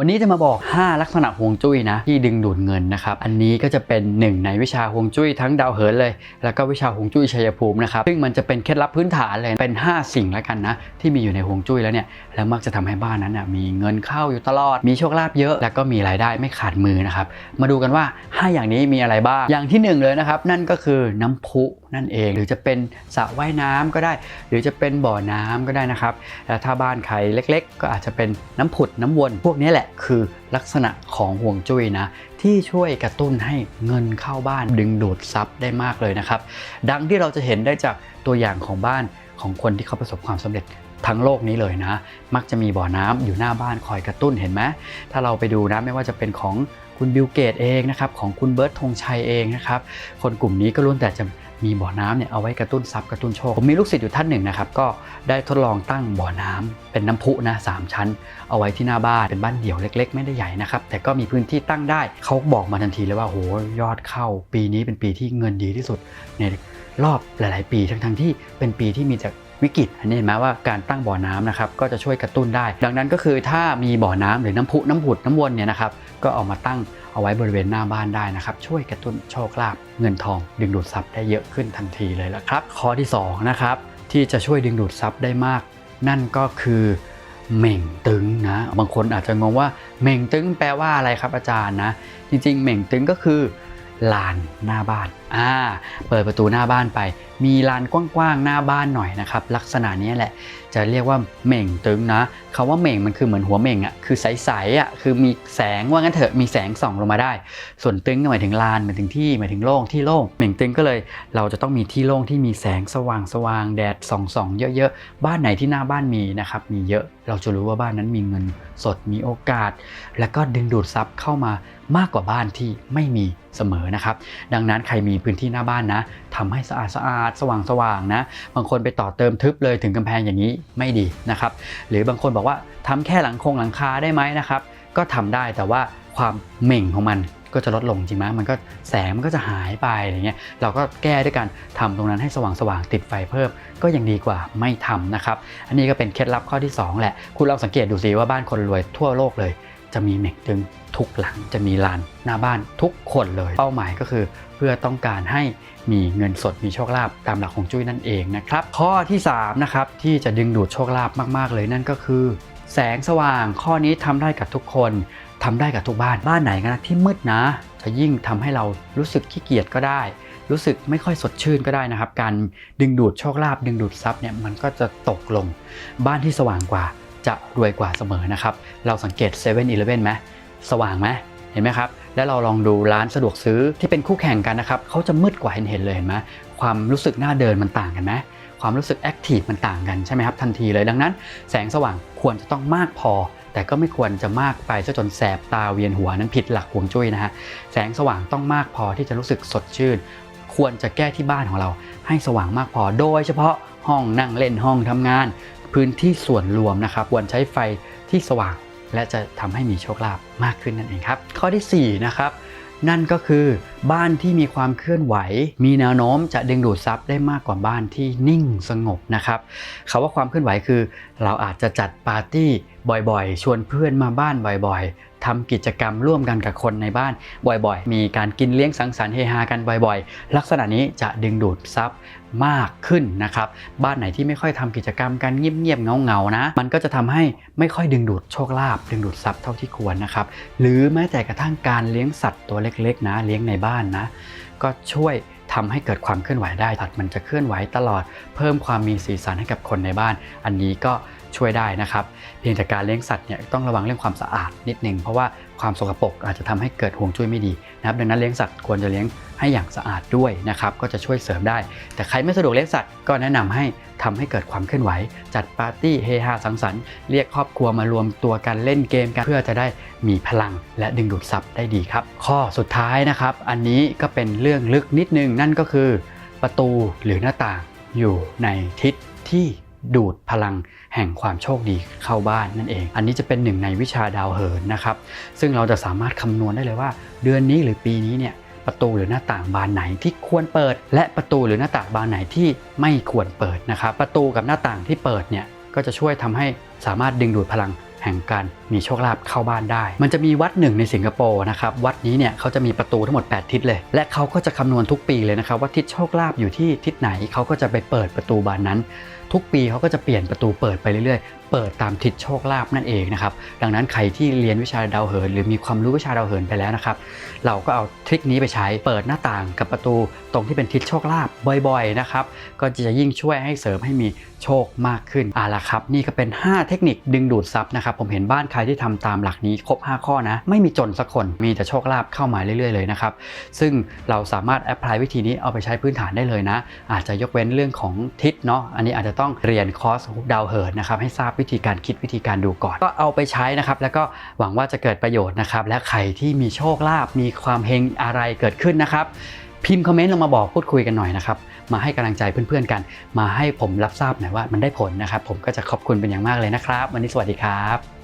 วันนี้จะมาบอก 5 ลักษณะฮวงจุ้ยนะที่ดึงดูดเงินนะครับอันนี้ก็จะเป็นหนึ่งในวิชาฮวงจุ้ยทั้งดาวเหินเลย แล้วก็วิชาฮวงจุ้ยชัยภูมินะครับซึ่งมันจะเป็นเคล็ดลับพื้นฐานเลยเป็น 5 สิ่งแล้วกันนะที่มีอยู่ในฮวงจุ้ยแล้วเนี่ยแล้วมักจะทำให้บ้านนั้นนะมีเงินเข้าอยู่ตลอด มีโชคลาภเยอะ แล้วก็มีรายได้ไม่ขาดมือนะครับมาดูกันว่า 5 อย่างนี้มีอะไรบ้างอย่างที่หนึ่งเลยนะครับนั่นก็คือน้ำพุ นั่นเอง หรือจะเป็นสระว่ายน้ำก็ได้ หรือจะเป็นบ่อน้ำก็ได้นะครับแล้วถ้าบ้านใครเล็ก ๆ ก็อาจจะเป็นน้ำผุดน้ำวน พวกนี้แหละคือลักษณะของห่วงจุ้ยนะที่ช่วยกระตุ้นให้เงินเข้าบ้านดึงดูดทรัพย์ได้มากเลยนะครับ ดังที่เราจะเห็นได้จากตัวอย่างของบ้านของคนที่เขาประสบความสำเร็จ ทั้งโลกนี้เลยนะ มักจะมีบ่อน้ำอยู่หน้าบ้านคอยกระตุ้นเห็นไหมถ้าเราไปดูนะไม่ว่าจะเป็นของคุณบิลเกตเองนะครับของคุณเบิร์ตธงชัยเองนะครับคนกลุ่มนี้ก็ล้วนแต่จะมีบ่อน้ำเนี่ยเอาไว้กระตุ้นทรัพย์กระตุ้นโชคผมมีลูกศิษย์อยู่ท่านหนึ่งนะครับก็ได้ทดลองตั้งบ่อน้ำเป็นน้ำพุนะสามชั้น เอาไว้ที่หน้าบ้านเป็นบ้านเดี่ยวเล็ก ๆ ไม่ได้ใหญ่นะครับแต่ก็มีพื้นที่ตั้งได้เขาบอกมาทันทีเลยว่าโหยอดเข้า ปีนี้เป็นปีที่เงินดีที่สุดในรอบหลาย ๆ ปีทั้งๆที่เป็นปีที่มีจาก วิกฤต อันนี้เห็นไหมว่าการตั้งบ่อน้ำนะครับก็จะช่วยกระตุ้นได้ ดังนั้นก็คือถ้ามีบ่อน้ำหรือน้ำพุน้ำผุดน้ำวนเนี่ยนะครับก็เอามาตั้งเอาไว้บริเวณหน้าบ้านได้นะครับ ช่วยกระตุ้นโชคลาภเงินทองดึงดูดทรัพย์ได้เยอะขึ้นทันทีเลยละครับ ข้อที่สองนะครับที่จะช่วยดึงดูดทรัพย์ได้มาก นั่นก็คือเหม่งตึงนะบางคนอาจจะงงว่าเหม่งตึงแปลว่าอะไรครับอาจารย์นะจริงๆเหม่งตึงก็คือ ลานหน้าบ้าน อ่า เปิดประตูหน้าบ้านไป มีลานกว้างๆหน้าบ้านหน่อยนะครับ ลักษณะนี้แหละ จะเรียกว่าเหม่งตึงนะคาว่าเหม่งมันคือเหมือนหัวเหม่งอะคือใสๆอะคือมีแสงว่างั้นเถอะมีแสงส่องลงมาได้ ส่วนตึงหมายถึงลานหมายถึงที่หมายถึงโล่งที่โล่งเหม่งตึงก็เลย เราจะต้องมีที่โล่งที่มีแสงสว่างสว่างๆแดดส่องส่องๆเยอะๆ บ้านไหนที่หน้าบ้านมีนะครับมีเยอะเราจะรู้ว่าบ้านนั้นมีเงินสดมีโอกาส แล้วก็ดึงดูดทรัพย์เข้ามามากกว่าบ้านที่ไม่มีเสมอนะครับ ดังนั้นใครมีพื้นที่หน้าบ้านนะ ทำให้สะอาดสะอาดสว่างสว่างนะ บางคนไปต่อเติมทึบเลยถึงกำแพงอย่างนี้ไม่ดีนะครับ หรือบางคนบอกว่าทำแค่หลังคงหลังคาได้ไหมนะครับ ก็ทำได้แต่ว่าความเหม่งของมันก็จะลดลงจริงไหมมันก็แสงมันก็จะหายไปอะไรเงี้ย เราก็แก้ด้วยการทำตรงนั้นให้สว่างสว่างติดไฟเพิ่ม ก็ยังดีกว่าไม่ทำนะครับ อันนี้ก็เป็นเคล็ดลับข้อที่ 2 แหละ คุณลองสังเกตดูสิว่าบ้านคนรวยทั่วโลกเลย จะมีเหม่งตึงทุกหลังจะมีลานหน้าบ้านทุกคนเลย เป้าหมายก็คือ เพื่อต้องการให้มีเงินสดมีโชคลาภตามหลักของจุ้ยนั่นเองนะครับ ข้อที่3นะครับที่จะดึงดูดโชคลาภมากๆเลยนั่นก็คือ แสงสว่างข้อนี้ทำได้กับทุกคนทำได้กับทุกบ้านบ้านไหนก็นะที่มืดนะ จะยิ่งทำให้เรารู้สึกขี้เกียจก็ได้ รู้สึกไม่ค่อยสดชื่นก็ได้นะครับ การดึงดูดโชคลาภดึงดูดทรัพย์เนี่ยมันก็จะตกลง บ้านที่สว่างกว่า จะรวยกว่าเสมอนะครับ เราสังเกต7 e เ e ่ e อไหมสว่างไหมเห็นไหมครับ แล้วเราลองดูร้านสะดวกซื้อที่เป็นคู่แข่งกันนะครับเขาจะมืดกว่าเห็นเห็นเลยเห็นไหมความรู้สึกหน้าเดินมันต่างกันไหมความรู้สึกแอคทีฟมันต่างกันใช่ไหมครับทันทีเลยดังนั้น แสงสว่างควรจะต้องมากพอ แต่ก็ไม่ควรจะมากไปจนแสบตาเวียนหัวนั้นผิดหลักฮวงจุ้ยนะฮะแสงสว่างต้องมากพอที่จะรู้สึกสดชื่น ควรจะแก้ที่บ้านของเรา ให้สว่างมากพอโดยเฉพาะห้องนั่งเล่นห้องทำงาน พื้นที่ส่วนรวมนะครับควรใช้ไฟที่สว่าง และจะทำให้มีโชคลาภมากขึ้นนั่นเองครับ ข้อที่4นะครับนั่นก็คือบ้านที่มีความเคลื่อนไหว มีแนวโน้มจะดึงดูดทรัพย์ได้มากกว่าบ้านที่นิ่งสงบนะครับคาว่าความเคลื่อนไหวคือ เราอาจจะจัดปาร์ตี้บ่อยๆ ชวนเพื่อนมาบ้านบ่อยๆทำกิจกรรมร่วมกันกับคนในบ้านบ่อยๆ มีการกินเลี้ยงสังสรรค์เฮฮากันบ่อยๆ ลักษณะนี้จะดึงดูดทรัพย์มากขึ้นนะครับ บ้านไหนที่ไม่ค่อยทำกิจกรรมกันเงียบๆเงาๆนะ มันก็จะทำให้ไม่ค่อยดึงดูดโชคลาภดึงดูดทรัพย์เท่าที่ควรนะครับ หรือแม้แต่กระทั่งการเลี้ยงสัตว์ตัวเล็กๆ นะ เลี้ยงในบ้านนะ ก็ช่วย ทำให้เกิดความเคลื่อนไหวได้สัตว์มันจะเคลื่อนไหวตลอด เพิ่มความมีสีสันให้กับคนในบ้าน อันนี้ก็ช่วยได้นะครับ เพียงแต่การเลี้ยงสัตว์เนี่ยต้องระวังเรื่องความสะอาดนิดนึงเพราะว่าความสกปรกอาจจะทำให้เกิดห่วงจุ้ยไม่ดีนะครับดังนั้นเลี้ยงสัตว์ควรจะเลี้ยง ให้อย่างสะอาดด้วยนะครับก็จะช่วยเสริมได้ แต่ใครไม่สะดวกเลี้ยงสัตว์ก็แนะนำให้ทำให้เกิดความเคลื่อนไหว จัดปาร์ตี้เฮฮาสังสรรค์เรียกครอบครัวมารวมตัวกันเล่นเกมกันเพื่อจะได้มีพลังและดึงดูดทรัพย์ได้ดีครับ ข้อสุดท้ายนะครับ อันนี้ก็เป็นเรื่องลึกนิดนึงนั่นก็คือ ประตูหรือหน้าต่างอยู่ในทิศที่ดูดพลังแห่งความโชคดีเข้าบ้านนั่นเอง อันนี้จะเป็นหนึ่งในวิชาดาวเหินนะครับ ซึ่งเราจะสามารถคำนวณได้เลยว่า เดือนนี้หรือปีนี้เนี่ย ประตูหรือหน้าต่างบานไหนที่ควรเปิด และประตูหรือหน้าต่างบานไหนที่ไม่ควรเปิดนะครับประตูกับหน้าต่างที่เปิดเนี่ยก็จะช่วยทำให้สามารถดึงดูดพลังแห่งการมีโชคลาภเข้าบ้านได้ มันจะมีวัดหนึ่งในสิงคโปร์นะครับ วัดนี้เนี่ยเขาจะมีประตูทั้งหมด 8 ทิศเลย และเขาก็จะคำนวณทุกปีเลยนะครับว่าทิศโชคลาภอยู่ที่ทิศไหนเขาก็จะไปเปิดประตูบานนั้น ทุกปีเขาก็จะเปลี่ยนประตูเปิดไปเรื่อยๆ เปิดตามทิศโชคลาภนั่นเองนะครับ ดังนั้นใครที่เรียนวิชาดาวเหิน หรือมีความรู้วิชาดาวเหินไปแล้วนะครับ เราก็เอาทริคนี้ไปใช้ เปิดหน้าต่างกับประตูตรงที่เป็นทิศโชคลาภบ่อยๆนะครับ ก็จะยิ่งช่วยให้เสริมให้มีโชคมากขึ้นอ่าละครับ นี่ก็เป็น 5 เทคนิคดึงดูดทรัพย์นะครับ ผมเห็นบ้านครที่ทำตามหลักนี้ครบ 5 ข้อนะ ไม่มีจนสักคนมีแต่โชคลาภเข้ามาเรื่อยๆเลยนะครับ ซึ่งเราสามารถแอพพลายวิธีนี้เอาไปใช้พื้นฐานได้เลยนะ อาจจะยกเว้นเรื่องของทิศเนาะอันนี้อาจจะต้องเรียนคอร์สดาวเหินนะครับให้ทราบวิธีการคิดวิธีการดูก่อน ก็เอาไปใช้นะครับ แล้วก็หวังว่าจะเกิดประโยชน์นะครับ และใครที่มีโชคลาภมีความเฮงอะไรเกิดขึ้นนะครับพิมพ์คอมเมนต์ลงมาบอกพูดคุยกันหน่อยนะครับมาให้กำลังใจเพื่อนๆกัน มาให้ผมรับทราบหน่อยว่ามันได้ผลนะครับ ผมก็จะขอบคุณเป็นอย่างมากเลยนะครับ วันนี้สวัสดีครับ